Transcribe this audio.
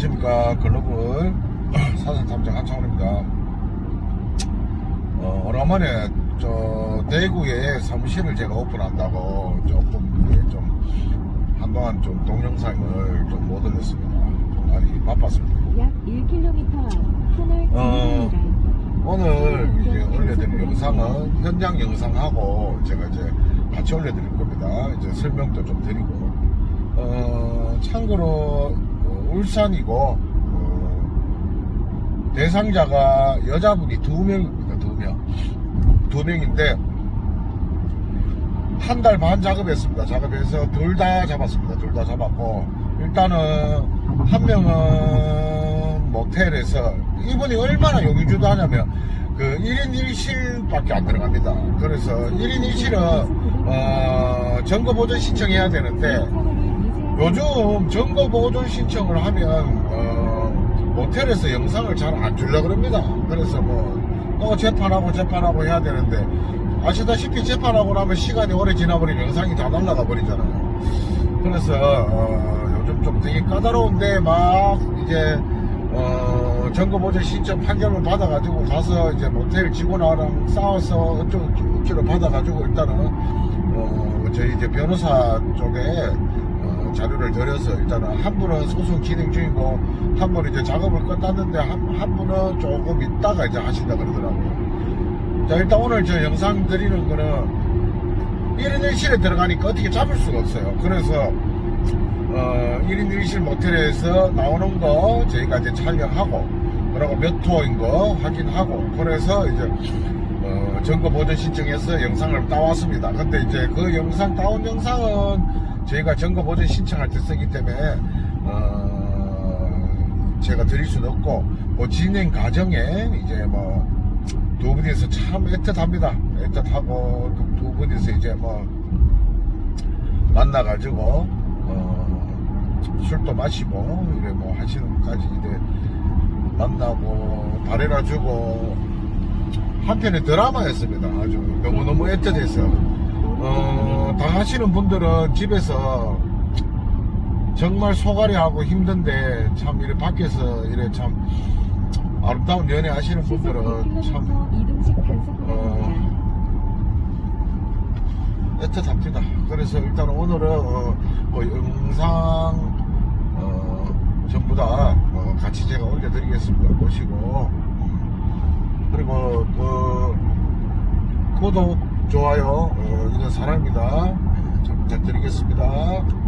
안녕하십니까. 글로벌 사진탐정 한창원입니다. 어, 오랜만에 저 대구에 사무실을 제가 오픈한다고 조금 이제 좀 한동안 좀 동영상을 좀 못 올렸습니다. 좀 많이 바빴습니다. 약 1km 터널 어. 오늘 이제 올려드릴 영상은 현장 영상하고 제가 이제 같이 올려드릴 겁니다. 이제 설명도 좀 드리고, 어, 참고로, 어, 울산이고, 어, 대상자가 여자분이 두 명입니다. 두 명. 두 명인데, 한 달 반 작업했습니다. 작업해서 둘 다 잡았습니다. 둘 다 잡았고, 일단은, 한 명은 모텔에서, 이분이 얼마나 용의주도 하냐면, 그 1인 1실밖에 안 들어갑니다. 그래서 1인 1실은, 어, 점거보전 신청해야 되는데, 요즘 점거보존 신청을 하면 어, 모텔에서 영상을 잘안 주려 그럽니다. 그래서 뭐또 재판하고 재판하고 해야 되는데 아시다시피 재판하고 나면 시간이 오래 지나버리면 영상이 다 날라가 버리잖아요. 그래서 어, 요즘 좀 되게 까다로운데 막 이제 어, 점거보전 신청 판결을 받아가지고 가서 이제 모텔 직원하고 싸워서 어쩌고 저쩌고 받아가지고 일단은 어, 저희 이제 변호사 쪽에 어, 자료를 드려서 일단은 한 분은 소송 진행 중이고 한 분은 이제 작업을 끝났는데 한, 한 분은 조금 있다가 이제 하신다 그러더라고요. 자 일단 오늘 저 영상 드리는 거는 1인 1실에 들어가니까 어떻게 잡을 수가 없어요. 그래서 어, 1인 1실 모텔에서 나오는 거 저희가 이제 촬영하고 그리고 몇 호인 거 확인하고 그래서 이제 어, 점거 보전 신청해서 영상을 따왔습니다. 근데 이제 그 영상 따온 영상은 저희가 점거 보전 신청할 때 쓰기 때문에 어, 제가 드릴 수는 없고 그 진행 과정에 이제 뭐 두 분이서 참 애틋합니다. 애틋하고 두, 두 분이서 이제 뭐 만나가지고 어, 술도 마시고 이래 뭐 하시는까지 이래 만나고 바래라 주고 한편의 드라마였습니다. 아주 너무너무 애틋해서 어, 당하시는 분들은 집에서 정말 소가리하고 힘든데 참 이래 밖에서 이래 참 아름다운 연애 하시는 분들은 참 단속반입니다. 애틋합니다. 그래서 일단 오늘은 어, 뭐 영상 어, 전부 다 어, 같이 제가 올려드리겠습니다. 보시고 음, 그리고 그 구독 좋아요 어, 이건 사랑입니다. 잘 부탁드리겠습니다.